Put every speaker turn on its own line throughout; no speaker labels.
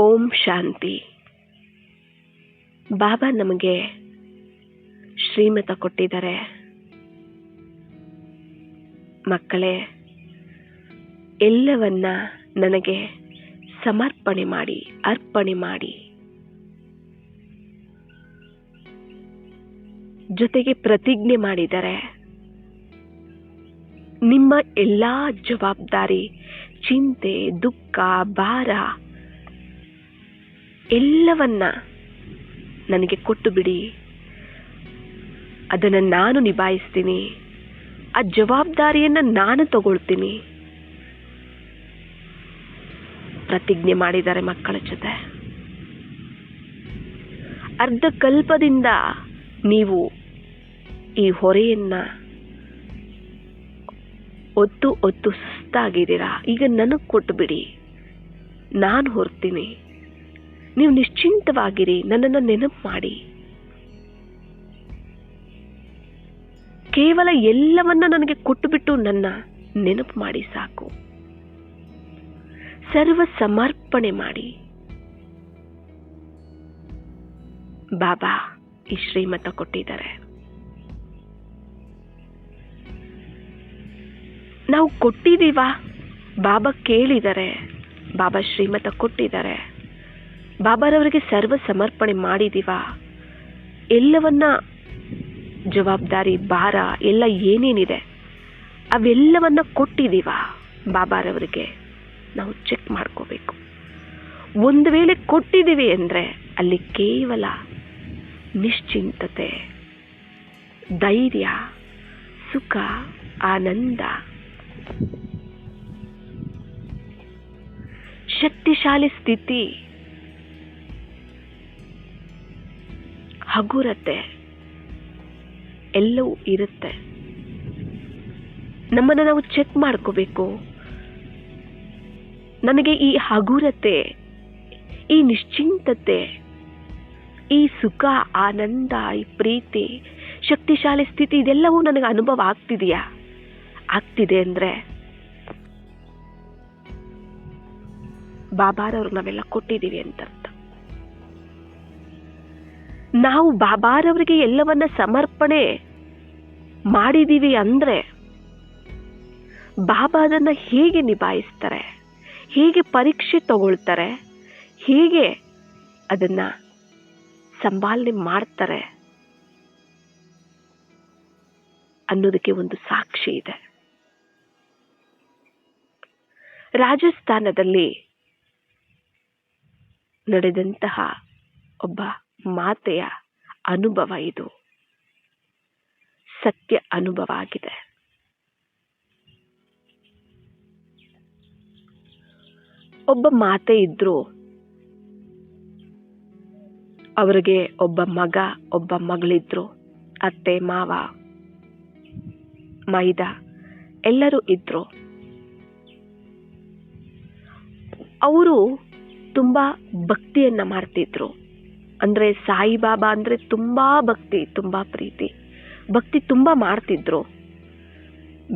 ಓಂ ಶಾಂತಿ. ಬಾಬಾ ನಮಗೆ ಶ್ರೀಮತ ಕೊಟ್ಟಿದ್ದಾರೆ. ಮಕ್ಕಳೇ, ಎಲ್ಲವನ್ನ ನನಗೆ ಸಮರ್ಪಣೆ ಮಾಡಿ, ಅರ್ಪಣೆ ಮಾಡಿ. ಜೊತೆಗೆ ಪ್ರತಿಜ್ಞೆ ಮಾಡಿದರೆ, ನಿಮ್ಮ ಎಲ್ಲಾ ಜವಾಬ್ದಾರಿ, ಚಿಂತೆ, ದುಃಖ, ಭಾರ ಎಲ್ಲವನ್ನ ನನಗೆ ಕೊಟ್ಟು ಬಿಡಿ. ಅದನ್ನು ನಾನು ನಿಭಾಯಿಸ್ತೀನಿ. ಆ ಜವಾಬ್ದಾರಿಯನ್ನು ನಾನು ತಗೊಳ್ತೀನಿ. ಪ್ರತಿಜ್ಞೆ ಮಾಡಿದ್ದಾರೆ ಮಕ್ಕಳ ಜೊತೆ. ಅರ್ಧ ಕಲ್ಪದಿಂದ ನೀವು ಈ ಹೊರೆಯನ್ನು ಒತ್ತು ಒತ್ತು ಸುಸ್ತಾಗಿದ್ದೀರಾ. ಈಗ ನನಗೆ ಕೊಟ್ಟು ಬಿಡಿ. ನಾನು ಹೊರ್ತೀನಿ. ನೀವು ನಿಶ್ಚಿಂತವಾಗಿರಿ, ನನ್ನನ್ನು ನೆನಪು ಮಾಡಿ. ಕೇವಲ ಎಲ್ಲವನ್ನ ನನಗೆ ಕೊಟ್ಟುಬಿಟ್ಟು ನನ್ನ ನೆನಪು ಮಾಡಿ ಸಾಕು. ಸರ್ವ ಸಮರ್ಪಣೆ ಮಾಡಿ. ಬಾಬಾ ಈ ಶ್ರೀಮತ ಕೊಟ್ಟಿದ್ದಾರೆ. ನಾವು ಕೊಟ್ಟಿದ್ದೀವಾ? ಬಾಬಾ ಕೇಳಿದ್ದಾರೆ ಬಾಬಾ ಶ್ರೀಮತ ಕೊಟ್ಟಿದ್ದಾರೆ. ಬಾಬಾರವರಿಗೆ ಸರ್ವ ಸಮರ್ಪಣೆ ಮಾಡಿದೀವಾ. ಎಲ್ಲವನ್ನ ಜವಾಬ್ದಾರಿ, ಭಾರ, ಎಲ್ಲ ಏನೇನಿದೆ, ಅವೆಲ್ಲವನ್ನ ಕೊಟ್ಟಿದ್ದೀವ ಬಾಬಾರವರಿಗೆ ನಾವು ಚೆಕ್ ಮಾಡ್ಕೋಬೇಕು. ಒಂದು ವೇಳೆ ಕೊಟ್ಟಿದ್ದೀವಿ ಅಂದರೆ ಅಲ್ಲಿ ಕೇವಲ ನಿಶ್ಚಿಂತತೆ, ಧೈರ್ಯ, ಸುಖ, ಆನಂದ. ಶಕ್ತಿಶಾಲಿ ಸ್ಥಿತಿ. ಹಗುರತೆ ಎಲ್ಲವೂ ಇರುತ್ತೆ. ನಮ್ಮನ್ನು ನಾವು ಚೆಕ್ ಮಾಡ್ಕೋಬೇಕು. ನನಗೆ ಈ ಹಗುರತೆ, ಈ ನಿಶ್ಚಿಂತತೆ, ಈ ಸುಖ, ಆನಂದ, ಈ ಪ್ರೀತಿ, ಶಕ್ತಿಶಾಲಿ ಸ್ಥಿತಿ ಇದೆಲ್ಲವೂ ನನಗೆ ಅನುಭವ ಆಗ್ತಿದೆಯಾ? ಆಗ್ತಿದೆ ಅಂದರೆ ಬಾಬಾರವ್ರಿಗೆ ನಾವೆಲ್ಲ ಕೊಟ್ಟಿದ್ದೀವಿ ಅಂತ. ನಾವು ಬಾಬಾರವರಿಗೆ ಎಲ್ಲವನ್ನ ಸಮರ್ಪಣೆ ಮಾಡಿದೀವಿ ಅಂದ್ರೆ ಬಾಬಾ ಅದನ್ನು ಹೇಗೆ ನಿಭಾಯಿಸ್ತಾರೆ? ಹೇಗೆ ಪರೀಕ್ಷೆ ತಗೊಳ್ತಾರೆ? ಹೇಗೆ ಅದನ್ನ ಸಂಭಾಲನೆ ಮಾಡ್ತಾರೆ? ಅನ್ನೋದಕ್ಕೆ ಒಂದು ಸಾಕ್ಷಿ ಇದೆ. ರಾಜಸ್ಥಾನದಲ್ಲಿ ನಡೆದಂತಹ ಒಬ್ಬ ಮಾತೆಯ ಅನುಭವ ಇದು. ಸತ್ಯ ಅನುಭವ ಆಗಿದೆ. ಒಬ್ಬ ಮಾತೆ ಇದ್ರು ಅವರಿಗೆ ಒಬ್ಬ ಮಗ, ಒಬ್ಬ ಮಗಳಿದ್ರು, ಅತ್ತೆ, ಮಾವ, ಮೈದ ಎಲ್ಲರೂ ಇದ್ರು. ಅವರು ತುಂಬಾ ಭಕ್ತಿಯನ್ನ ಮಾಡ್ತಿದ್ರು. ಅಂದ್ರೆ ಸಾಯಿಬಾಬಾ ಅಂದ್ರೆ ತುಂಬಾ ಭಕ್ತಿ, ತುಂಬಾ ಪ್ರೀತಿ. ಭಕ್ತಿ ತುಂಬಾ ಮಾಡ್ತಿದ್ರು.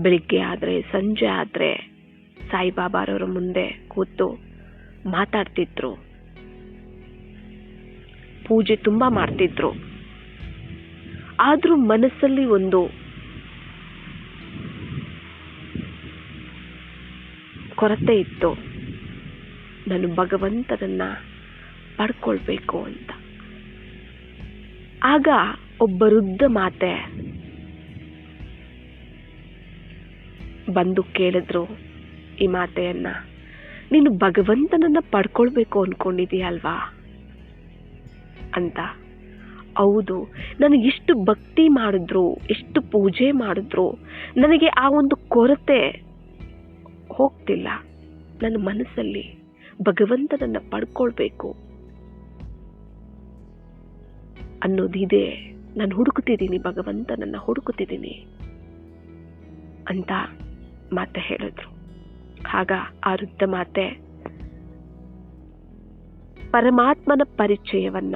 ಬೆಳಿಗ್ಗೆ ಆದ್ರೆ, ಸಂಜೆ ಆದ್ರೆ ಸಾಯಿಬಾಬಾರವರ ಮುಂದೆ ಕೂತು ಮಾತಾಡ್ತಿದ್ರು. ಪೂಜೆ ತುಂಬಾ ಮಾಡ್ತಿದ್ರು. ಆದರೂ ಮನಸ್ಸಲ್ಲಿ ಒಂದು ಕೊರತೆ ಇತ್ತು. ನಾನು ಭಗವಂತನನ್ನ ಪಡ್ಕೊಳ್ಬೇಕು ಅಂತ. ಆಗ ಒಬ್ಬ ವೃದ್ಧ ಮಾತೆ ಬಂದು ಕೇಳಿದ್ರು ಈ ಮಾತೆಯನ್ನ, ನೀನು ಭಗವಂತನನ್ನ ಪಡ್ಕೊಳ್ಬೇಕು ಅನ್ಕೊಂಡಿದೀಯಲ್ವಾ? ಅಂತ. ಹೌದು, ನನಗೆ ಎಷ್ಟು ಭಕ್ತಿ ಮಾಡಿದ್ರು ಎಷ್ಟು ಪೂಜೆ ಮಾಡಿದ್ರು, ನನಗೆ ಆ ಒಂದು ಕೊರತೆ ಹೋಗ್ತಿಲ್ಲ. ನನ್ನ ಮನಸ್ಸಲ್ಲಿ ಭಗವಂತನನ್ನು ಪಡ್ಕೊಳ್ಬೇಕು. ಅನ್ನೋದಿದೆ. ನಾನು ಹುಡುಕುತ್ತಿದ್ದೀನಿ ಭಗವಂತನನ್ನ ಹುಡುಕುತ್ತಿದ್ದೀನಿ ಅಂತ ಮಾತೆ ಹೇಳಿದ್ರು. ಆಗ ಆ ವೃದ್ಧ ಮಾತೆ, ಪರಮಾತ್ಮನ ಪರಿಚಯವನ್ನ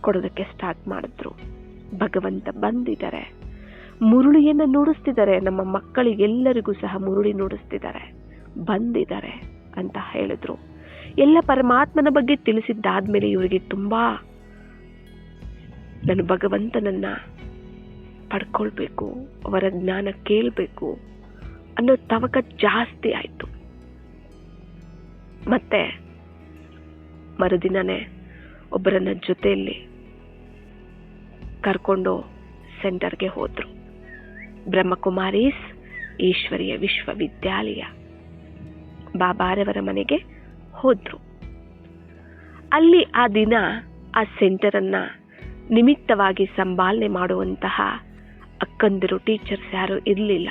ಕೊಡೋದಕ್ಕೆ ಸ್ಟಾರ್ಟ್ ಮಾಡಿದ್ರು. ಭಗವಂತ ಬಂದಿದ್ದಾರೆ. ಮುರುಳಿಯನ್ನು ನುಡಿಸ್ತಿದ್ದಾರೆ. ನಮ್ಮ ಮಕ್ಕಳಿಗೆಲ್ಲರಿಗೂ ಸಹ ಮುರುಳಿ ನುಡಿಸ್ತಿದ್ದಾರೆ. ಬಂದಿದ್ದಾರೆ ಅಂತ ಹೇಳಿದ್ರು. ಎಲ್ಲ ಪರಮಾತ್ಮನ ಬಗ್ಗೆ ತಿಳಿಸಿದ್ದಾದ್ಮೇಲೆ ಇವರಿಗೆ ತುಂಬಾ ನನ್ನ ಭಗವಂತನನ್ನು ಪಡ್ಕೊಳ್ಬೇಕು, ಅವರ ಜ್ಞಾನ ಕೇಳಬೇಕು ಅನ್ನೋ ತವಕ ಜಾಸ್ತಿ ಆಯಿತು. ಮತ್ತೆ ಮರುದಿನನೇ ಒಬ್ಬರನ್ನ ಜೊತೆಯಲ್ಲಿ ಕರ್ಕೊಂಡು ಸೆಂಟರ್ಗೆ ಹೋದರು. ಬ್ರಹ್ಮಕುಮಾರೀಸ್ ಈಶ್ವರಿಯ ವಿಶ್ವವಿದ್ಯಾಲಯ. ಬಾಬಾರವರ ಮನೆಗೆ ಹೋದರು. ಅಲ್ಲಿ ಆ ದಿನ ಆ ಸೆಂಟರನ್ನ ನಿಮಿತ್ತವಾಗಿ ಸಂಭಾಲನೆ ಮಾಡುವಂತಹ ಅಕ್ಕಂದಿರು ಟೀಚರ್ಸ್ ಯಾರು ಇರಲಿಲ್ಲ.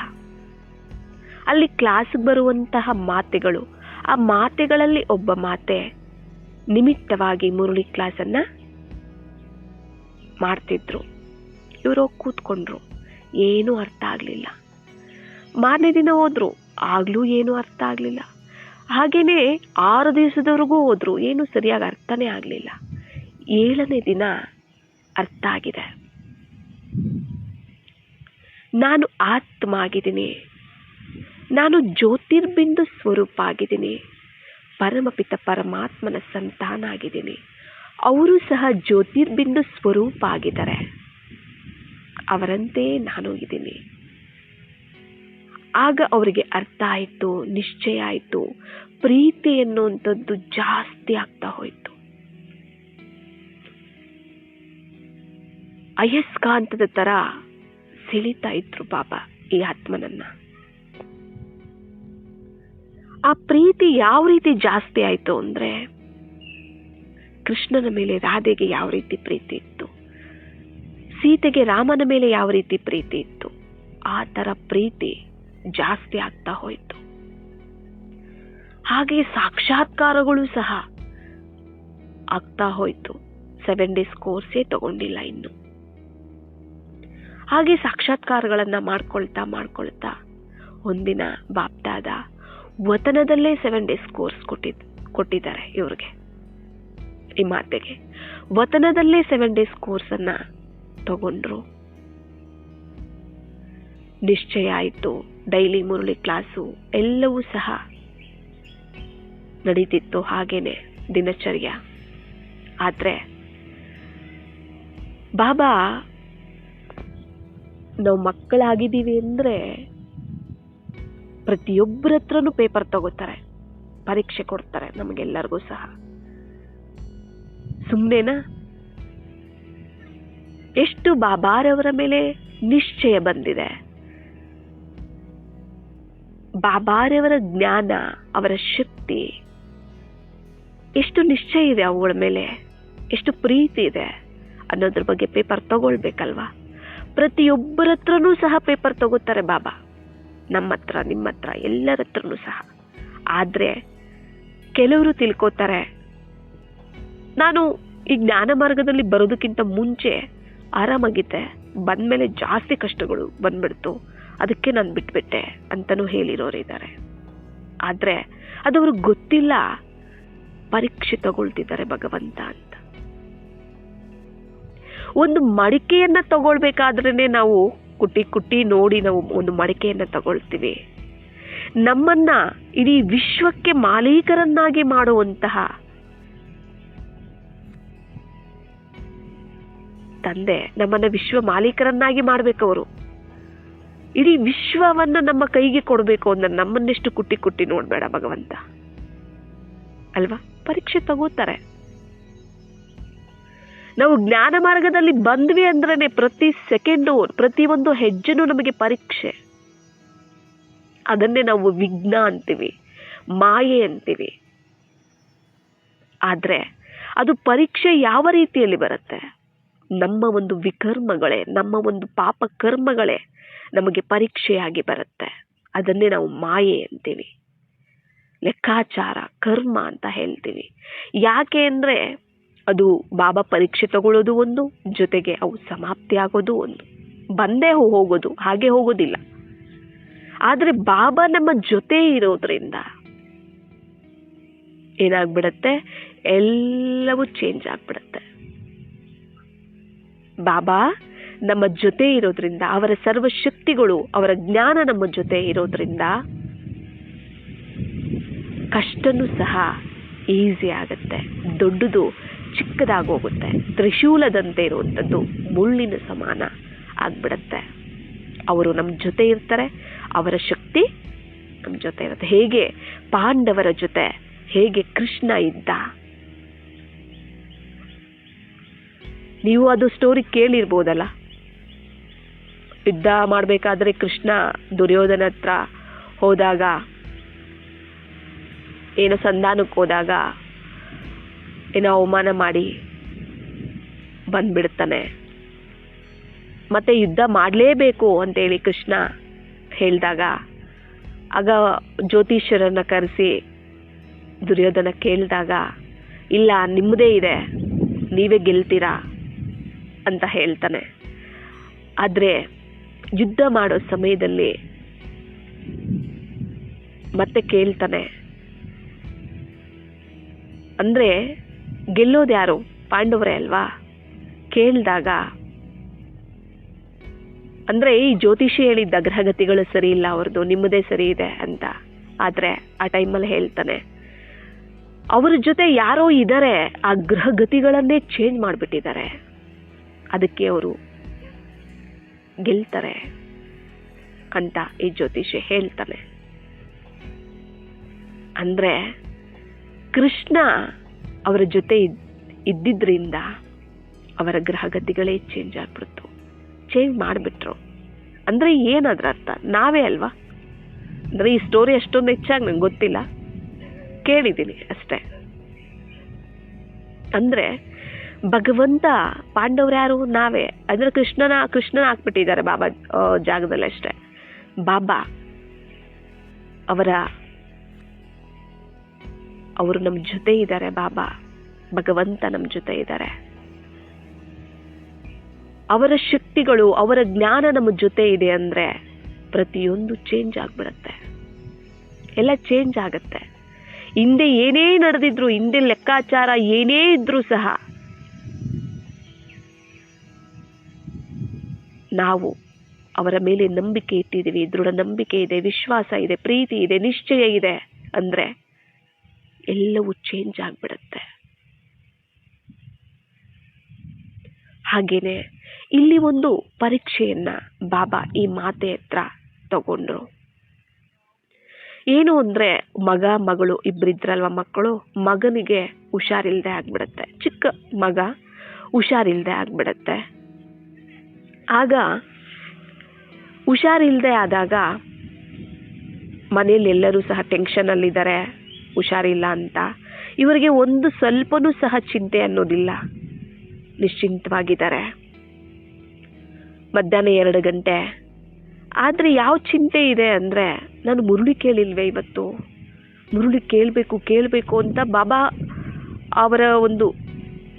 ಅಲ್ಲಿ ಕ್ಲಾಸ್ಗೆ ಬರುವಂತಹ ಮಾತೆಗಳು, ಆ ಮಾತೆಗಳಲ್ಲಿ ಒಬ್ಬ ಮಾತೆ ನಿಮಿತ್ತವಾಗಿ ಮುರುಳಿ ಕ್ಲಾಸನ್ನು ಮಾಡ್ತಿದ್ರು. ಇವರು ಕೂತ್ಕೊಂಡ್ರು. ಏನೂ ಅರ್ಥ ಆಗಲಿಲ್ಲ. ಮಾರನೇ ದಿನ ಹೋದರು. ಆಗಲೂ ಏನೂ ಅರ್ಥ ಆಗಲಿಲ್ಲ. ಹಾಗೆಯೇ ಆರು ದಿವಸದವರೆಗೂ ಹೋದರು. ಏನೂ ಸರಿಯಾಗಿ ಅರ್ಥನೇ ಆಗಲಿಲ್ಲ. ಏಳನೇ ದಿನ ಅರ್ಥ ಆಗಿದೆ ನಾನು ಆತ್ಮ ಆಗಿದ್ದೀನಿ ನಾನು ಜ್ಯೋತಿರ್ಬಿಂದು ಸ್ವರೂಪ ಆಗಿದ್ದೀನಿ ಪರಮಪಿತ ಪರಮಾತ್ಮನ ಸಂತಾನ ಆಗಿದ್ದೀನಿ ಅವರು ಸಹ ಜ್ಯೋತಿರ್ಬಿಂದು ಸ್ವರೂಪ ಆಗಿದ್ದಾರೆ ಅವರಂತೆ ನಾನು ಇದ್ದೀನಿ. ಆಗ ಅವರಿಗೆ ಅರ್ಥ ಆಯಿತು, ನಿಶ್ಚಯ ಆಯಿತು. ಪ್ರೀತಿ ಎನ್ನುವಂಥದ್ದು ಜಾಸ್ತಿ ಆಗ್ತಾ ಹೋಯಿತು. ಅಯಸ್ಕಾಂತದ ತರ ಸೆಳಿತಾ ಇದ್ರು ಬಾಬಾ ಈ ಆತ್ಮನನ್ನ. ಆ ಪ್ರೀತಿ ಯಾವ ರೀತಿ ಜಾಸ್ತಿ ಆಯ್ತು ಅಂದ್ರೆ ಕೃಷ್ಣನ ಮೇಲೆ ರಾಧೆಗೆ ಯಾವ ರೀತಿ ಪ್ರೀತಿ ಇತ್ತು? ಸೀತೆಗೆ ರಾಮನ ಮೇಲೆ ಯಾವ ರೀತಿ ಪ್ರೀತಿ ಇತ್ತು? ಆ ತರ ಪ್ರೀತಿ ಜಾಸ್ತಿ ಆಗ್ತಾ ಹೋಯಿತು. ಹಾಗೆ ಸಾಕ್ಷಾತ್ಕಾರಗಳು ಸಹ ಆಗ್ತಾ ಹೋಯ್ತು. ಸೆವೆನ್ ಡೇಸ್ ಕೋರ್ಸೇ ತಗೊಂಡಿಲ್ಲ ಇನ್ನು. ಹಾಗೆ ಸಾಕ್ಷಾತ್ಕಾರಗಳನ್ನು ಮಾಡ್ಕೊಳ್ತಾ ಮಾಡ್ಕೊಳ್ತಾ ಒಂದಿನ ಬಾಪ್ದಾದ ವತನದಲ್ಲೇ ಸೆವೆನ್ ಡೇಸ್ ಕೋರ್ಸ್ ಕೊಟ್ಟಿದ್, ಕೊಟ್ಟಿದ್ದಾರೆ ಇವ್ರಿಗೆ. ಈ ಮಾತೆಗೆ ವತನದಲ್ಲೇ ಸೆವೆನ್ ಡೇಸ್ ಕೋರ್ಸನ್ನು ತಗೊಂಡ್ರು. ನಿಶ್ಚಯ ಆಯಿತು. ಡೈಲಿ ಮುರುಳಿ ಕ್ಲಾಸು ಎಲ್ಲವೂ ಸಹ ನಡೀತಿತ್ತು ಹಾಗೇನೆ ದಿನಚರ್ಯ. ಆದರೆ ಬಾಬಾ ನಾವು ಮಕ್ಕಳಾಗಿದ್ದೀವಿ ಅಂದರೆ ಪ್ರತಿಯೊಬ್ಬರ ಹತ್ರನೂ ಪೇಪರ್ ತಗೋತಾರೆ, ಪರೀಕ್ಷೆ ಕೊಡ್ತಾರೆ, ನಮಗೆಲ್ಲರಿಗೂ ಸಹ. ಸುಮ್ಮನೆನಾ ಎಷ್ಟು ಬಾಬಾರವರ ಮೇಲೆ ನಿಶ್ಚಯ ಬಂದಿದೆ. ಬಾಬಾರವರ ಜ್ಞಾನ, ಅವರ ಶಕ್ತಿ, ಎಷ್ಟು ನಿಶ್ಚಯ ಇದೆ ಅವುಗಳ ಮೇಲೆ, ಎಷ್ಟು ಪ್ರೀತಿ ಇದೆ ಅನ್ನೋದ್ರ ಬಗ್ಗೆ ಪೇಪರ್ ತಗೊಳ್ಬೇಕಲ್ವಾ? ಪ್ರತಿಯೊಬ್ಬರ ಹತ್ರನೂ ಸಹ ಪೇಪರ್ ತಗೋತಾರೆ ಬಾಬಾ. ನಮ್ಮ ಹತ್ರ ನಿಮ್ಮ ಹತ್ರ ಎಲ್ಲರ ಹತ್ರನೂ ಸಹ. ಆದರೆ ಕೆಲವರು ತಿಳ್ಕೋತಾರೆ, ನಾನು ಈ ಜ್ಞಾನ ಮಾರ್ಗದಲ್ಲಿ ಬರೋದಕ್ಕಿಂತ ಮುಂಚೆ ಆರಾಮಾಗಿದ್ದೆ. ಬಂದಮೇಲೆ ಜಾಸ್ತಿ ಕಷ್ಟಗಳು ಬಂದ್ಬಿಡ್ತು. ಅದಕ್ಕೆ ನಾನು ಬಿಟ್ಬಿಟ್ಟೆ ಅಂತಲೂ ಹೇಳಿರೋರು ಇದ್ದಾರೆ ಆದ್ರೆ ಅದು ಅವ್ರಿಗೆ ಗೊತ್ತಿಲ್ಲ. ಪರೀಕ್ಷೆ ತಗೊಳ್ತಿದ್ದಾರೆ ಭಗವಂತ ಅಂತ. ಒಂದು ಮಡಿಕೆಯನ್ನ ತಗೊಳ್ಬೇಕಾದ್ರೇ ನಾವು ಕುಟ್ಟಿ ಕುಟ್ಟಿ ನೋಡಿ ನಾವು ಒಂದು ಮಡಿಕೆಯನ್ನ ತಗೊಳ್ತೀವಿ. ನಮ್ಮನ್ನ ಇಡೀ ವಿಶ್ವಕ್ಕೆ ಮಾಲೀಕರನ್ನಾಗಿ ಮಾಡುವಂತಹ ತಂದೆ ನಮ್ಮನ್ನ ವಿಶ್ವ ಮಾಲೀಕರನ್ನಾಗಿ ಮಾಡ್ಬೇಕವರು ಇಡೀ ವಿಶ್ವವನ್ನ ನಮ್ಮ ಕೈಗೆ ಕೊಡಬೇಕು ಅಂದ್ರೆ ನಮ್ಮನ್ನೆಷ್ಟು ಕುಟ್ಟಿ ಕುಟ್ಟಿ ನೋಡ್ಬೇಡ ಭಗವಂತ. ಅಲ್ವಾ? ಪರೀಕ್ಷೆ ತಗೋತಾರೆ. ನಾವು ಜ್ಞಾನ ಮಾರ್ಗದಲ್ಲಿ ಬಂದ್ವಿ ಅಂದ್ರೆ ಪ್ರತಿ ಸೆಕೆಂಡು ಒಂದು ಹೆಜ್ಜೆನೂ ನಮಗೆ ಪರೀಕ್ಷೆ. ಅದನ್ನೇ ನಾವು ವಿಘ್ನ ಅಂತೀವಿ, ಮಾಯೆ ಅಂತೀವಿ. ಆದರೆ ಅದು ಪರೀಕ್ಷೆ ಯಾವ ರೀತಿಯಲ್ಲಿ ಬರುತ್ತೆ? ನಮ್ಮ ಒಂದು ವಿಕರ್ಮಗಳೇ, ನಮ್ಮ ಒಂದು ಪಾಪ ಕರ್ಮಗಳೇ ನಮಗೆ ಪರೀಕ್ಷೆಯಾಗಿ ಬರುತ್ತೆ. ಅದನ್ನೇ ನಾವು ಮಾಯೆ ಅಂತೀವಿ. ಲೆಕ್ಕಾಚಾರ, ಕರ್ಮ ಅಂತ ಹೇಳ್ತೀವಿ. ಯಾಕೆ ಅಂದ್ರೆ ಅದು ಬಾಬಾ ಪರೀಕ್ಷೆ ತಗೊಳ್ಳೋದು ಒಂದು, ಜೊತೆಗೆ ಅವು ಸಮಾಪ್ತಿ ಆಗೋದು ಒಂದು. ಬಂದೇ ಹೋಗೋದು, ಹಾಗೆ ಹೋಗೋದಿಲ್ಲ. ಆದರೆ ಬಾಬಾ ನಮ್ಮ ಜೊತೆ ಇರೋದ್ರಿಂದ ಏನಾಗ್ಬಿಡತ್ತೆ? ಎಲ್ಲವೂ ಚೇಂಜ್ ಆಗ್ಬಿಡತ್ತೆ. ಬಾಬಾ ನಮ್ಮ ಜೊತೆ ಇರೋದ್ರಿಂದ, ಅವರ ಸರ್ವ ಶಕ್ತಿಗಳು ಅವರ ಜ್ಞಾನ ನಮ್ಮ ಜೊತೆ ಇರೋದ್ರಿಂದ ಕಷ್ಟನೂ ಸಹ ಈಸಿ ಆಗುತ್ತೆ. ದೊಡ್ಡದು ಚಿಕ್ಕದಾಗೋಗುತ್ತೆ ತ್ರಿಶೂಲದಂತೆ ಇರುವಂಥದ್ದು ಮುಳ್ಳಿನ ಸಮಾನ ಆಗ್ಬಿಡತ್ತೆ. ಅವರು ನಮ್ಮ ಜೊತೆ ಇರ್ತಾರೆ, ಅವರ ಶಕ್ತಿ ನಮ್ಮ ಜೊತೆ ಇರುತ್ತೆ. ಹೇಗೆ ಪಾಂಡವರ ಜೊತೆ, ಹೇಗೆ ಕೃಷ್ಣ ಇದ್ದ? ನೀವು ಅದು ಸ್ಟೋರಿ ಕೇಳಿರ್ಬೋದಲ್ಲ. ಯುದ್ಧ ಮಾಡಬೇಕಾದ್ರೆ ಕೃಷ್ಣ ದುರ್ಯೋಧನ ಹತ್ರ ಹೋದಾಗ, ಏನೋ ಸಂಧಾನಕ್ಕೆ ಹೋದಾಗ ಏನೋ ಅವಮಾನ ಮಾಡಿ ಬಂದ್ಬಿಡ್ತಾನೆ. ಮತ್ತು ಯುದ್ಧ ಮಾಡಲೇಬೇಕು ಅಂತೇಳಿ ಕೃಷ್ಣ ಹೇಳಿದಾಗ, ಆಗ ಜ್ಯೋತಿಷ್ಯರನ್ನ ಕರೆಸಿ ದುರ್ಯೋಧನ ಕೇಳಿದಾಗ, ಇಲ್ಲ, ನಿಮ್ಮದೇ ಇದೆ, ನೀವೇ ಗೆಲ್ತೀರಾ ಅಂತ ಹೇಳ್ತಾನೆ. ಆದರೆ ಯುದ್ಧ ಮಾಡೋ ಸಮಯದಲ್ಲಿ ಮತ್ತೆ ಕೇಳ್ತಾನೆ, ಅಂದರೆ ಗೆಲ್ಲೋದು ಯಾರು? ಪಾಂಡವರೇ ಅಲ್ವಾ? ಕೇಳಿದಾಗ, ಅಂದರೆ ಈ ಜ್ಯೋತಿಷಿ ಹೇಳಿದ್ದ ಗ್ರಹಗತಿಗಳು ಸರಿ ಇಲ್ಲ ಅವ್ರದ್ದು ನಿಮ್ಮದೇ ಸರಿ ಇದೆ ಅಂತ. ಆದರೆ ಆ ಟೈಮಲ್ಲಿ ಹೇಳ್ತಾನೆ, ಅವ್ರ ಜೊತೆ ಯಾರೋ ಇದ್ದಾರೆ ಆ ಗ್ರಹಗತಿಗಳನ್ನೇ ಚೇಂಜ್ ಮಾಡಿಬಿಟ್ಟಿದ್ದಾರೆ. ಅದಕ್ಕೆ ಅವರು ಗೆಲ್ತಾರೆ ಅಂತ ಈ ಜ್ಯೋತಿಷಿ ಹೇಳ್ತಾನೆ. ಅಂದರೆ ಕೃಷ್ಣ ಅವರ ಜೊತೆ ಇದ್- ಇದ್ದಿದ್ರಿಂದ ಅವರ ಗ್ರಹಗತಿಗಳೇ ಚೇಂಜ್ ಆಗ್ಬಿಡ್ತು. ಚೇಂಜ್ ಮಾಡಿಬಿಟ್ರು. ಅಂದರೆ ಏನಾದ್ರ ಅರ್ಥ? ನಾವೇ ಅಲ್ವಾ? ಅಂದರೆ ಈ ಸ್ಟೋರಿ ಅಷ್ಟೊಂದು ಹೆಚ್ಚಾಗಿ ನಂಗೆ ಗೊತ್ತಿಲ್ಲ. ಕೇಳಿದ್ದೀನಿ ಅಷ್ಟೇ. ಅಂದರೆ ಭಗವಂತ, ಪಾಂಡವ್ರು ಯಾರು? ನಾವೇ. ಅಂದರೆ ಕೃಷ್ಣನ ಕೃಷ್ಣನ ಹಾಕ್ಬಿಟ್ಟಿದ್ದಾರೆ ಬಾಬಾ ಜಾಗದಲ್ಲಿ ಅಷ್ಟೇ. ಬಾಬಾ ಅವರ ಅವರು ನಮ್ಮ ಜೊತೆ ಇದ್ದಾರೆ ಬಾಬಾ. ಭಗವಂತ ನಮ್ಮ ಜೊತೆ ಇದ್ದಾರೆ. ಅವರ ಶಕ್ತಿಗಳು, ಅವರ ಜ್ಞಾನ ನಮ್ಮ ಜೊತೆ ಇದೆ ಅಂದರೆ ಪ್ರತಿಯೊಂದು ಚೇಂಜ್ ಆಗಿಬಿಡುತ್ತೆ. ಎಲ್ಲ ಚೇಂಜ್ ಆಗತ್ತೆ. ಹಿಂದೆ ಏನೇ ನಡೆದಿದ್ರು, ಹಿಂದೆ ಲೆಕ್ಕಾಚಾರ ಏನೇ ಇದ್ರೂ ಸಹ ನಾವು ಅವರ ಮೇಲೆ ನಂಬಿಕೆ ಇಟ್ಟಿದ್ದೀವಿ ದೃಢ ನಂಬಿಕೆ ಇದೆ, ವಿಶ್ವಾಸ ಇದೆ, ಪ್ರೀತಿ ಇದೆ, ನಿಶ್ಚಯ ಇದೆ ಅಂದ್ರೆ ಎಲ್ಲವೂ ಚೇಂಜ್ ಆಗಿಬಿಡತ್ತೆ. ಹಾಗೆಯೇ ಇಲ್ಲಿ ಒಂದು ಪರೀಕ್ಷೆಯನ್ನು ಬಾಬಾ ಈ ಮಾತೆ ಹತ್ರ ತಗೊಂಡ್ರು. ಏನು ಅಂದರೆ ಮಗ, ಮಗಳು ಇಬ್ಬರಿದ್ರಲ್ವ ಮಕ್ಕಳು? ಮಗನಿಗೆ ಹುಷಾರಿಲ್ಲದೆ ಆಗ್ಬಿಡತ್ತೆ. ಚಿಕ್ಕ ಮಗ ಹುಷಾರಿಲ್ಲದೆ ಆಗ್ಬಿಡತ್ತೆ. ಆಗ ಹುಷಾರಿಲ್ಲದೆ ಆದಾಗ ಮನೆಯಲ್ಲೆಲ್ಲರೂ ಸಹ ಟೆನ್ಷನ್ ಅಲ್ಲಿದ್ದಾರೆ. ಹುಷಾರಿಲ್ಲ ಅಂತ. ಇವರಿಗೆ ಒಂದು ಸ್ವಲ್ಪನೂ ಸಹ ಚಿಂತೆ ಅನ್ನೋದಿಲ್ಲ. ನಿಶ್ಚಿಂತವಾಗಿದ್ದಾರೆ. ಮಧ್ಯಾಹ್ನ ಎರಡು ಗಂಟೆ. ಆದರೆ ಯಾವ ಚಿಂತೆ ಇದೆ ಅಂದರೆ ನಾನು ಮುರುಳಿ ಕೇಳಿಲ್ವೇ ಇವತ್ತು. ಮುರುಳಿ ಕೇಳಬೇಕು ಕೇಳಬೇಕು ಅಂತ ಬಾಬಾ ಅವರ ಒಂದು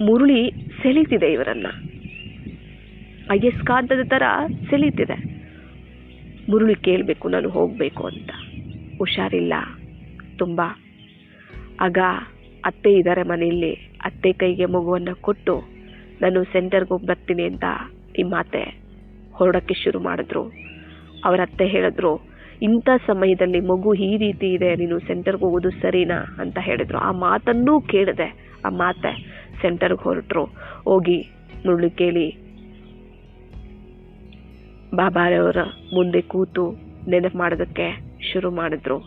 ಮುರುಳಿ ಸೆಳೀತಿದೆ ಇವರನ್ನು. ಅಯಸ್ಕಾಂತದ ಥರ ಸೆಳೀತಿದೆ. ಮುರುಳಿ ಕೇಳಬೇಕು, ನಾನು ಹೋಗಬೇಕು ಅಂತ. ಹುಷಾರಿಲ್ಲ. ತುಂಬ ಆಗ ಅತ್ತೆ ಇದ್ದಾರೆ ಮನೆಯಲ್ಲಿ. ಅತ್ತೆ ಕೈಗೆ ಮಗುವನ್ನು ಕೊಟ್ಟು, ನಾನು ಸೆಂಟರ್ಗೆ ಹೋಗಿ ಬರ್ತೀನಿ ಅಂತ ಈ ಮಾತೆ ಹೊರಡೋಕ್ಕೆ ಶುರು ಮಾಡಿದ್ರು. ಅವರ ಅತ್ತೆ ಹೇಳಿದ್ರು, ಇಂಥ ಸಮಯದಲ್ಲಿ ಮಗು ಈ ರೀತಿ ಇದೆ, ನೀನು ಸೆಂಟರ್ಗೆ ಹೋಗೋದು ಸರಿನಾ? ಅಂತ ಹೇಳಿದ್ರು. ಆ ಮಾತನ್ನೂ ಕೇಳಿದೆ. ಆ ಮಾತೆ ಸೆಂಟರ್ಗೆ ಹೊರಟರು. ಹೋಗಿ ಮುಳ್ಳು ಕೇಳಿ ಬಾಬಾರವರ ಮುಂದೆ ಕೂತು ನೆನಪು ಮಾಡೋದಕ್ಕೆ ಶುರು ಮಾಡಿದ್ರು.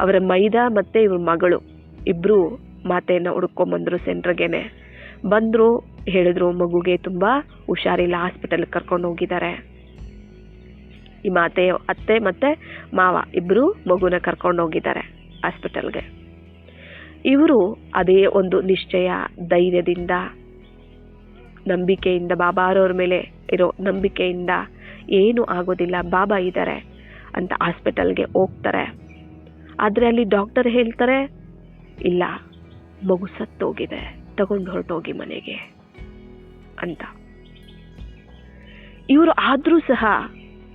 ಅವರ ಮೈದಾ ಮತ್ತು ಇವ್ರ ಮಗಳು. ಇಬ್ರು ಮಾತೆಯನ್ನು ಹುಡ್ಕೊಂಬಂದರು ಸೆಂಟ್ರಿಗೇನೆ. ಬಂದರು, ಹೇಳಿದ್ರು, ಮಗುಗೆ ತುಂಬ ಹುಷಾರಿಲ್ಲ ಹಾಸ್ಪಿಟಲ್ಗೆ ಕರ್ಕೊಂಡು ಹೋಗಿದ್ದಾರೆ. ಈ ಮಾತೆ, ಅತ್ತೆ ಮತ್ತೆ ಮಾವ ಇಬ್ಬರು ಮಗುನ ಕರ್ಕೊಂಡು ಹೋಗಿದ್ದಾರೆ ಹಾಸ್ಪಿಟಲ್ಗೆ ಇವರು ಅದೇ ಒಂದು ನಿಶ್ಚಯ, ಧೈರ್ಯದಿಂದ, ನಂಬಿಕೆಯಿಂದ ಬಾಬಾರವ್ರ ಮೇಲೆ ಇರೋ ನಂಬಿಕೆಯಿಂದ ಏನೂ ಆಗೋದಿಲ್ಲ, ಬಾಬಾ ಇದ್ದಾರೆ ಅಂತ ಹಾಸ್ಪಿಟಲ್ಗೆ ಹೋಗ್ತಾರೆ. ಆದರೆ ಅಲ್ಲಿ ಡಾಕ್ಟರ್ ಹೇಳ್ತಾರೆ ಇಲ್ಲ, ಮಗು ಸತ್ತೋಗಿದೆ, ತಗೊಂಡು ಹೊರಟೋಗಿ ಮನೆಗೆ ಅಂತ. ಇವರು ಆದರೂ ಸಹ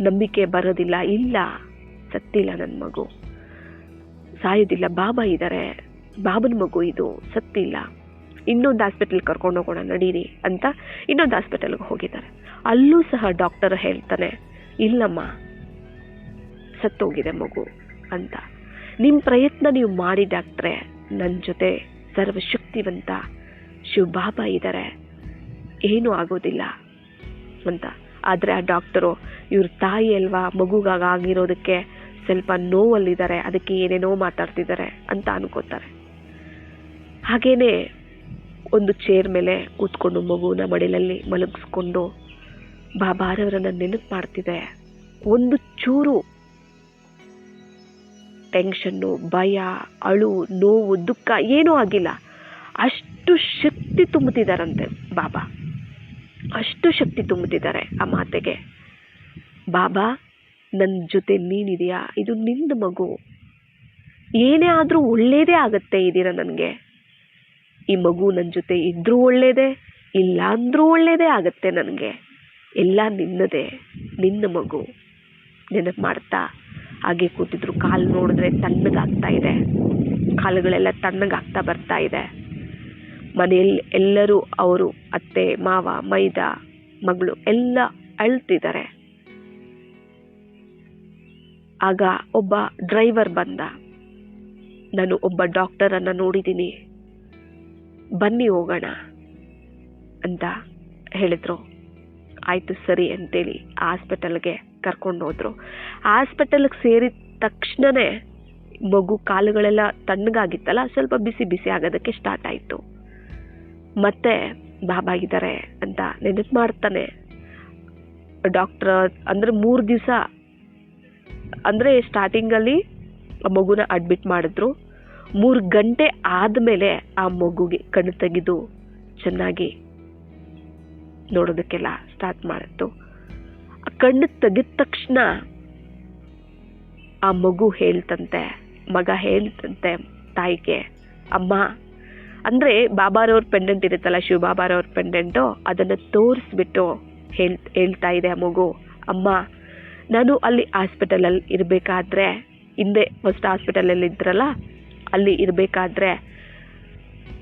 ನಂಬಿಕೆ ಬರೋದಿಲ್ಲ, ಇಲ್ಲ, ಸತ್ತಿಲ್ಲ ನನ್ನ ಮಗು. ಸಾಯೋದಿಲ್ಲ, ಬಾಬಾ ಇದ್ದಾರೆ ಬಾಬನ ಮಗು ಇದು, ಸತ್ತಿಲ್ಲ. ಇನ್ನೊಂದು ಹಾಸ್ಪಿಟಲ್ ಕರ್ಕೊಂಡು ಹೋಗೋಣ, ನಡೀರಿ ಅಂತ ಇನ್ನೊಂದು ಹಾಸ್ಪಿಟಲ್ಗೆ ಹೋಗಿದ್ದಾರೆ. ಅಲ್ಲೂ ಸಹ ಡಾಕ್ಟರ್ ಹೇಳ್ತಾನೆ, ಇಲ್ಲಮ್ಮ, ಸತ್ತೋಗಿದೆ ಮಗು ಅಂತ. ನಿಮ್ಮ ಪ್ರಯತ್ನ ನೀವು ಮಾಡಿ ಡಾಕ್ಟ್ರೆ. ನನ್ನ ಜೊತೆ ಸರ್ವಶಕ್ತಿವಂತ ಶಿವಬಾಬಾ ಇದ್ದಾರೆ ಏನೂ ಆಗೋದಿಲ್ಲ ಅಂತ. ಆದರೆ ಆ ಡಾಕ್ಟರು ಇವ್ರ ತಾಯಿ ಅಲ್ವಾ ಮಗುಗಾಗ ಆಗಿರೋದಕ್ಕೆ ಸ್ವಲ್ಪ ನೋವಲ್ಲಿದ್ದಾರೆ ಅದಕ್ಕೆ ಏನೇನೋ ಮಾತಾಡ್ತಿದ್ದಾರೆ ಅಂತ ಅನ್ಕೋತಾರೆ. ಹಾಗೇ ಒಂದು ಚೇರ್ ಮೇಲೆ ಕೂತ್ಕೊಂಡು ಮಗುನ ಮಡಿಲಲ್ಲಿ ಮಲಗಿಸ್ಕೊಂಡು ಬಾಬಾರವರನ್ನು ನೆನಪು ಮಾಡ್ತಿದೆ. ಒಂದು ಚೂರು ಟೆನ್ಷನ್ನು, ಭಯ, ಅಳು, ನೋವು, ದುಃಖ ಏನೂ ಆಗಿಲ್ಲ. ಅಷ್ಟು ಶಕ್ತಿ ತುಂಬುತ್ತಿದ್ದಾರಂತೆ ಬಾಬಾ. ಅಷ್ಟು ಶಕ್ತಿ ತುಂಬುತ್ತಿದ್ದಾರೆ ಆ ಮಾತೆಗೆ. ಬಾಬಾ ನನ್ನ ಜೊತೆ ನೀನಿದೆಯಾ? ಇದು ನಿಂದ ಮಗು. ಏನೇ ಆದರೂ ಒಳ್ಳೇದೇ ಆಗತ್ತೆ ಇದೀರ ನನಗೆ. ಈ ಮಗು ನನ್ನ ಜೊತೆ ಇದ್ದರೂ ಒಳ್ಳೇದೇ ಇಲ್ಲ ಅಂದರೂ ಒಳ್ಳೇದೇ ಆಗತ್ತೆ ನನಗೆ. ಎಲ್ಲ ನಿನ್ನದೇ, ನಿನ್ನ ಮಗು. ನೆನಪು ಮಾಡ್ತಾ ಹಾಗೆ ಕೂತಿದ್ರು. ಕಾಲು ನೋಡಿದ್ರೆ ತಣ್ಣಗಾಗ್ತಾ ಇದೆ. ಕಾಲುಗಳೆಲ್ಲ ತಣ್ಣಗಾಗ್ತಾ ಬರ್ತಾ ಇದೆ. ಮನೆಯಲ್ಲಿ ಎಲ್ಲರೂ ಅವರು, ಅತ್ತೆ, ಮಾವ, ಮೈದ, ಮಗಳು ಎಲ್ಲ ಅಳ್ತಿದ್ದಾರೆ. ಆಗ ಒಬ್ಬ ಡ್ರೈವರ್ ಬಂದ. ನಾನು ಒಬ್ಬ ಡಾಕ್ಟರನ್ನು ನೋಡಿದ್ದೀನಿ. ಬನ್ನಿ ಹೋಗೋಣ ಅಂತ ಹೇಳಿದ್ರು. ಆಯಿತು ಸರಿ ಅಂತೇಳಿ ಹಾಸ್ಪಿಟಲ್ಗೆ ಕರ್ಕೊಂಡು ಹೋದರು. ಹಾಸ್ಪಿಟಲ್ಗೆ ಸೇರಿದ ತಕ್ಷಣವೇ ಮಗು ಕಾಲುಗಳೆಲ್ಲ ತಣ್ಣಗಾಗಿತ್ತಲ್ಲ, ಸ್ವಲ್ಪ ಬಿಸಿ ಬಿಸಿ ಆಗೋದಕ್ಕೆ ಸ್ಟಾರ್ಟ್ ಆಯಿತು. ಮತ್ತೆ ಬಾಬಾ ಇದ್ದಾರೆ ಅಂತ ನೆನಪು ಮಾಡ್ತಾನೆ. ಡಾಕ್ಟ್ರ್ ಅಂದರೆ ಮೂರು ದಿವಸ, ಅಂದರೆ ಸ್ಟಾರ್ಟಿಂಗಲ್ಲಿ ಆ ಮಗುನ ಅಡ್ಮಿಟ್ ಮಾಡಿದ್ರು. ಮೂರು ಗಂಟೆ ಆದಮೇಲೆ ಆ ಮಗುಗೆ ಕಣ್ಣು ತೆಗೆದು ಚೆನ್ನಾಗಿ ನೋಡೋದಕ್ಕೆಲ್ಲ ಸ್ಟಾರ್ಟ್ ಮಾಡಿತು. ಆ ಕಣ್ಣು ತೆಗೆದ ತಕ್ಷಣ ಆ ಮಗು ಹೇಳ್ತಂತೆ, ಮಗ ಹೇಳ್ತಂತೆ ತಾಯಿಗೆ, ಅಮ್ಮ, ಅಂದರೆ ಬಾಬಾರವ್ರ ಪೆಂಡೆಂಟ್ ಇರುತ್ತಲ್ಲ ಶಿವ ಬಾಬಾರವ್ರ ಪೆಂಡೆಂಟು ಅದನ್ನು ತೋರಿಸ್ಬಿಟ್ಟು ಹೇಳ್, ಹೇಳ್ತಾ ಇದೆ ಆ ಮಗು. ಅಮ್ಮ, ನಾನು ಅಲ್ಲಿ ಹಾಸ್ಪಿಟಲಲ್ಲಿ ಇರಬೇಕಾದ್ರೆ, ಹಿಂದೆ ಫಸ್ಟ್ ಹಾಸ್ಪಿಟಲಲ್ಲಿ ಇದ್ರಲ್ಲ, ಅಲ್ಲಿ ಇರಬೇಕಾದ್ರೆ,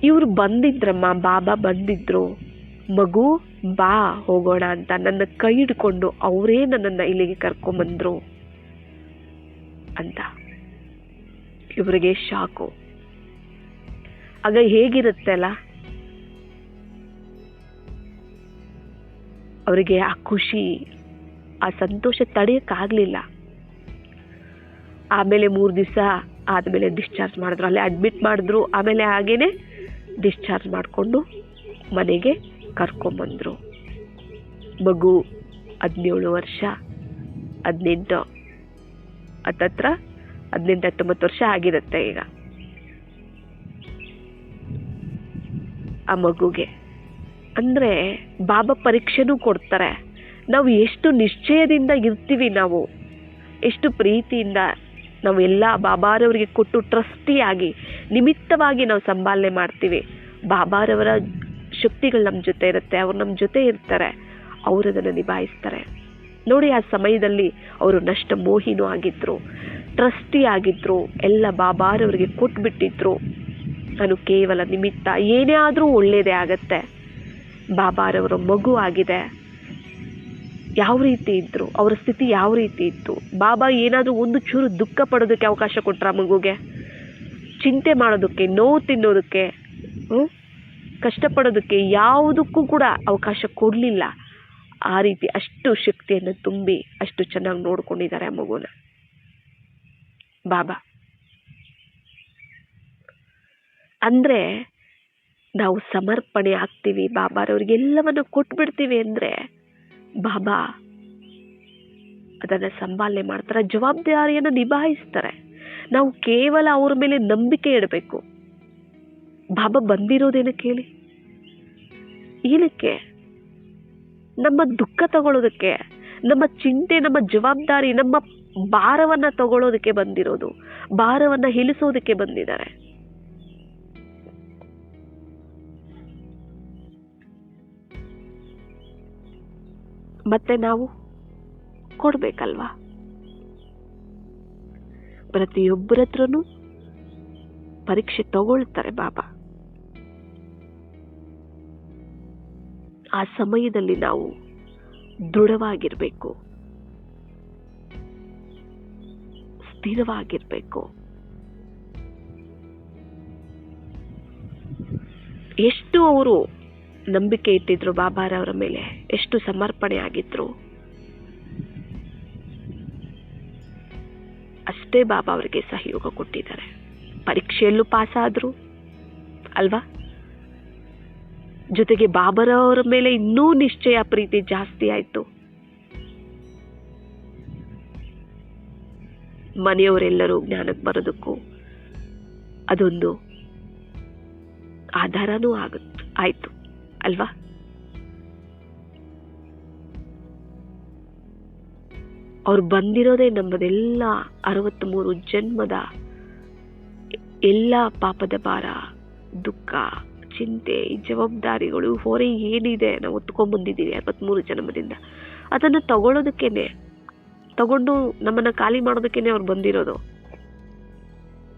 ಇವರು ಬಂದಿದ್ರಮ್ಮ, ಬಾಬಾ ಬಂದಿದ್ರು. ಮಗು, ಬಾ, ಹೋಗೋಣ ಅಂತ ನನ್ನ ಕೈ ಹಿಡ್ಕೊಂಡು ಅವರೇ ನನ್ನನ್ನು ಇಲ್ಲಿಗೆ ಕರ್ಕೊಂಬಂದ್ರು ಅಂತ. ಇವರಿಗೆ ಶಾಕು. ಆಗ ಹೇಗಿರುತ್ತೆ ಅಲ್ಲ ಅವರಿಗೆ ಆ ಖುಷಿ, ಆ ಸಂತೋಷ ತಡೆಯೋಕ್ಕಾಗಲಿಲ್ಲ. ಆಮೇಲೆ ಮೂರು ದಿವಸ ಆದಮೇಲೆ ಡಿಸ್ಚಾರ್ಜ್ ಮಾಡಿದ್ರು. ಅಲ್ಲೇ ಅಡ್ಮಿಟ್ ಮಾಡಿದ್ರು. ಆಮೇಲೆ ಹಾಗೇನೆ ಡಿಸ್ಚಾರ್ಜ್ ಮಾಡಿಕೊಂಡು ಮನೆಗೆ ಕರ್ಕೊಂಬಂದರು. ಮಗು ಹದಿನೇಳು ವರ್ಷ, ಹದಿನೆಂಟು, ಹತ್ತತ್ರ ಹದಿನೆಂಟು, ಹತ್ತೊಂಬತ್ತು ವರ್ಷ ಆಗಿರುತ್ತೆ ಈಗ. ಆ ಮಗುಗೆ. ಅಂದರೆ ಬಾಬಾ ಪರೀಕ್ಷೆನೂ ಕೊಡ್ತಾರೆ. ನಾವು ಎಷ್ಟು ನಿಶ್ಚಯದಿಂದ ಇರ್ತೀವಿ ನಾವು. ಎಷ್ಟು ಪ್ರೀತಿಯಿಂದ ನಾವು ಎಲ್ಲ ಬಾಬಾರವರಿಗೆ ಕೊಟ್ಟು ಟ್ರಸ್ಟಿಯಾಗಿ ನಿಮಿತ್ತವಾಗಿ ನಾವು ಸಂಭಾಲನೆ ಮಾಡ್ತೀವಿ. ಬಾಬಾರವರ ಶಕ್ತಿಗಳು ನಮ್ಮ ಜೊತೆ ಇರುತ್ತೆ, ಅವ್ರು ನಮ್ಮ ಜೊತೆ ಇರ್ತಾರೆ, ಅವರು ಅದನ್ನು ನಿಭಾಯಿಸ್ತಾರೆ. ನೋಡಿ, ಆ ಸಮಯದಲ್ಲಿ ಅವರು ನಷ್ಟ ಮೋಹಿನೂ ಆಗಿದ್ರು, ಟ್ರಸ್ಟಿ ಆಗಿದ್ರು, ಎಲ್ಲ ಬಾಬಾರವರಿಗೆ ಕೊಟ್ಬಿಟ್ಟಿದ್ರು. ನಾನು ಕೇವಲ ನಿಮಿತ್ತ, ಏನೇ ಆದರೂ ಒಳ್ಳೆಯದೇ ಆಗತ್ತೆ. ಬಾಬಾರವರ ಮಗು ಆಗಿದೆ. ಯಾವ ರೀತಿ ಇದ್ದರು ಅವರ ಸ್ಥಿತಿ ಯಾವ ರೀತಿ ಇತ್ತು? ಬಾಬಾ ಏನಾದರೂ ಒಂದು ಚೂರು ದುಃಖ ಪಡೋದಕ್ಕೆ ಅವಕಾಶ ಕೊಟ್ರ ಮಗುಗೆ? ಚಿಂತೆ ಮಾಡೋದಕ್ಕೆ, ನೋವು ತಿನ್ನೋದಕ್ಕೆ, ಹ್ಮ್? ಕಷ್ಟಪಡೋದಕ್ಕೆ ಯಾವುದಕ್ಕೂ ಕೂಡ ಅವಕಾಶ ಕೊಡಲಿಲ್ಲ. ಆ ರೀತಿ ಅಷ್ಟು ಶಕ್ತಿಯನ್ನು ತುಂಬಿ ಅಷ್ಟು ಚೆನ್ನಾಗಿ ನೋಡ್ಕೊಂಡಿದ್ದಾರೆ ಆ ಮಗುನ. ಬಾಬಾ. ಅಂದರೆ ನಾವು ಸಮರ್ಪಣೆ ಆಗ್ತೀವಿ, ಬಾಬಾರವ್ರಿಗೆ ಎಲ್ಲವನ್ನು ಕೊಟ್ಬಿಡ್ತೀವಿ ಅಂದರೆ ಬಾಬಾ ಅದನ್ನು ಸಂಭಾಲನೆ ಮಾಡ್ತಾರೆ, ಜವಾಬ್ದಾರಿಯನ್ನು ನಿಭಾಯಿಸ್ತಾರೆ. ನಾವು ಕೇವಲ ಅವ್ರ ಮೇಲೆ ನಂಬಿಕೆ ಇಡಬೇಕು. ಬಾಬಾ ಬಂದಿರೋದೇನಕ್ಕೆ ಹೇಳಿ ಏನಕ್ಕೆ? ನಮ್ಮ ದುಃಖ ತಗೊಳ್ಳೋದಕ್ಕೆ ನಮ್ಮ ಚಿಂತೆ, ನಮ್ಮ ಜವಾಬ್ದಾರಿ, ನಮ್ಮ ಭಾರವನ್ನು ತಗೊಳ್ಳೋದಕ್ಕೆ ಬಂದಿರೋದು, ಭಾರವನ್ನು ಇಳಿಸೋದಕ್ಕೆ ಬಂದಿದ್ದಾರೆ. ಮತ್ತೆ ನಾವು ಕೊಡ್ಬೇಕಲ್ವಾ? ಪ್ರತಿಯೊಬ್ಬರ ಹತ್ರನೂ ಪರೀಕ್ಷೆ ತಗೊಳ್ತಾರೆ ಬಾಬಾ. ಆ ಸಮಯದಲ್ಲಿ ನಾವು ದೃಢವಾಗಿರಬೇಕು. ಸ್ಥಿರವಾಗಿರಬೇಕು. ಎಷ್ಟು ಅವರು ನಂಬಿಕೆ ಇಟ್ಟಿದ್ರು ಬಾಬಾರವರ ಮೇಲೆ, ಎಷ್ಟು ಸಮರ್ಪಣೆ ಆಗಿದ್ರು. ಅಷ್ಟೇ ಬಾಬಾ ಅವರಿಗೆ ಸಹಯೋಗ ಕೊಟ್ಟಿದ್ದಾರೆ. ಪರೀಕ್ಷೆಯಲ್ಲೂ ಪಾಸ್ ಆದ್ರು ಅಲ್ವಾ? ಜೊತೆಗೆ ಬಾಬರವರ ಮೇಲೆ ಇನ್ನೂ ನಿಶ್ಚಯ ಪ್ರೀತಿ ಜಾಸ್ತಿ ಆಯಿತು. ಮನೆಯವರೆಲ್ಲರೂ ಜ್ಞಾನಕ್ಕೆ ಬರೋದಕ್ಕೂ ಅದೊಂದು ಆಧಾರನೂ ಆಗುತ್ತೆ ಆಯಿತು, ಅಲ್ವಾ? ಅವ್ರು ಬಂದಿರೋದೇ ನಮ್ಮದೆಲ್ಲ ಅರವತ್ತ್ಮೂರು ಜನ್ಮದ ಎಲ್ಲ ಪಾಪದ ಭಾರ, ದುಃಖ ಚಿಂತೆ, ಈ ಜವಾಬ್ದಾರಿಗಳು ಹೊರೆ ಏನಿದೆ ನಾವು ಹೊತ್ಕೊಂಡ್ಬಂದಿದ್ದೀವಿ ಅರವತ್ತ್ಮೂರು ಜನ್ಮದಿಂದ. ಅದನ್ನು ತಗೊಳ್ಳೋದಕ್ಕೇನೆ ತಗೊಂಡು ನಮ್ಮನ್ನ ಖಾಲಿ ಮಾಡೋದಕ್ಕೇನೆ ಅವ್ರು ಬಂದಿರೋದು.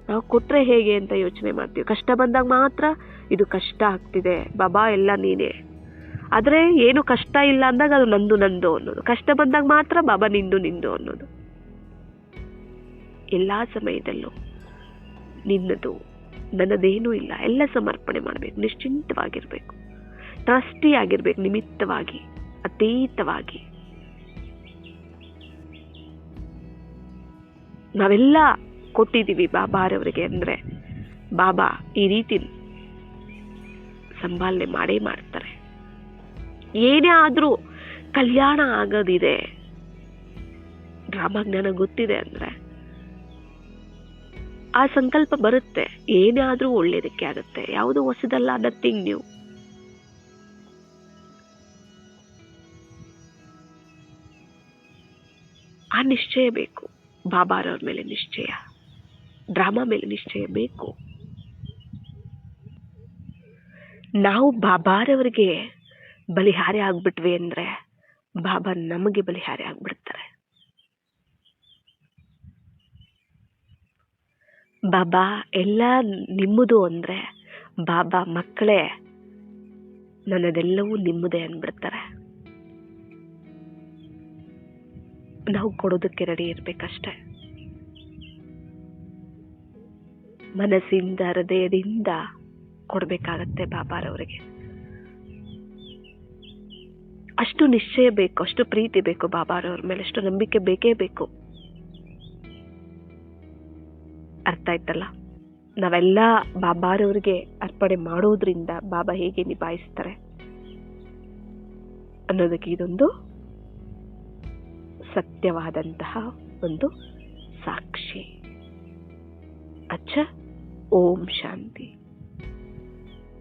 ನಾವು ಕೊಟ್ಟರೆ ಹೇಗೆ ಅಂತ ಯೋಚನೆ ಮಾಡ್ತೀವಿ. ಕಷ್ಟ ಬಂದಾಗ ಮಾತ್ರ ಇದು ಕಷ್ಟ ಆಗ್ತಿದೆ, ಬಾಬಾ ಎಲ್ಲ ನೀನೇ. ಆದರೆ ಏನು ಕಷ್ಟ ಇಲ್ಲ ಅಂದಾಗ ಅದು ನಂದು ನಂದು ಅನ್ನೋದು. ಕಷ್ಟ ಬಂದಾಗ ಮಾತ್ರ ಬಾಬಾ ನಿಂದು ನಿಂದು ಅನ್ನೋದು. ಎಲ್ಲ ಸಮಯದಲ್ಲೂ ನಿನ್ನದು ನನ್ನದೇನೂ ಇಲ್ಲ. ಎಲ್ಲ ಸಮರ್ಪಣೆ ಮಾಡಬೇಕು. ನಿಶ್ಚಿಂತವಾಗಿರಬೇಕು. ಟ್ರಸ್ಟಿ ಆಗಿರಬೇಕು. ನಿಮಿತ್ತವಾಗಿ. ಅತೀತವಾಗಿ. ನಾವೆಲ್ಲ ಕೊಟ್ಟಿದ್ದೀವಿ ಬಾಬಾರವರಿಗೆ ಅಂದರೆ, ಬಾಬಾ, ಈ ರೀತಿ ಸಂಭಾಲನೆ ಮಾಡೇ ಮಾಡ್ತಾರೆ. ಏನೇ ಆದರೂ ಕಲ್ಯಾಣ ಆಗೋದಿದೆ. ಡ್ರಾಮಾ ಜ್ಞಾನ ಗೊತ್ತಿದೆ ಅಂದ್ರೆ ಆ ಸಂಕಲ್ಪ ಬರುತ್ತೆ. ಏನೇ ಆದರೂ ಒಳ್ಳೇದಕ್ಕೆ ಆಗುತ್ತೆ. ಯಾವುದು ಹೊಸದಲ್ಲ ನಥಿಂಗ್ ನ್ಯೂ ಆ ನಿಶ್ಚಯ ಬೇಕು. ಬಾಬಾರವ್ರ ಮೇಲೆ ನಿಶ್ಚಯ. ಡ್ರಾಮಾ ಮೇಲೆ ನಿಶ್ಚಯ ಬೇಕು. ನಾವು ಬಾಬಾರವರಿಗೆ ಬಲಿಹಾರಿ ಆಗ್ಬಿಟ್ವಿ ಅಂದರೆ, ಬಾಬಾ ನಮಗೆ ಬಲಿಹಾರಿ ಆಗ್ಬಿಡ್ತಾರೆ. ಬಾಬಾ, ಎಲ್ಲ ನಿಮ್ಮದು ಅಂದರೆ ಬಾಬಾ ಮಕ್ಕಳೇ, ನನ್ನದೆಲ್ಲವೂ ನಿಮ್ಮದೇ ಅಂದ್ಬಿಡ್ತಾರೆ. ನಾವು ಕೊಡೋದಕ್ಕೆ ರೆಡಿ ಇರಬೇಕಷ್ಟೆ. ಮನಸ್ಸಿಂದ, ಹೃದಯದಿಂದ ಕೊಡಬೇಕಾಗತ್ತೆ ಬಾಬಾರವರಿಗೆ. ಅಷ್ಟು ನಿಶ್ಚಯ ಬೇಕು, ಅಷ್ಟು ಪ್ರೀತಿ ಬೇಕು ಬಾಬಾರವ್ರ ಮೇಲೆ, ಅಷ್ಟು ನಂಬಿಕೆ ಬೇಕೇ ಬೇಕು. ಅರ್ಥ ಆಯ್ತಲ್ಲ? ನಾವೆಲ್ಲ ಬಾಬಾರವ್ರಿಗೆ ಅರ್ಪಣೆ ಮಾಡೋದ್ರಿಂದ ಬಾಬಾ ಹೇಗೆ ನಿಭಾಯಿಸ್ತಾರೆ? ಅನ್ನೋದಕ್ಕೆ ಇದೊಂದು ಸತ್ಯವಾದಂತಹ ಒಂದು ಸಾಕ್ಷಿ. ಅಚ್ಚ, ಓಂ ಶಾಂತಿ.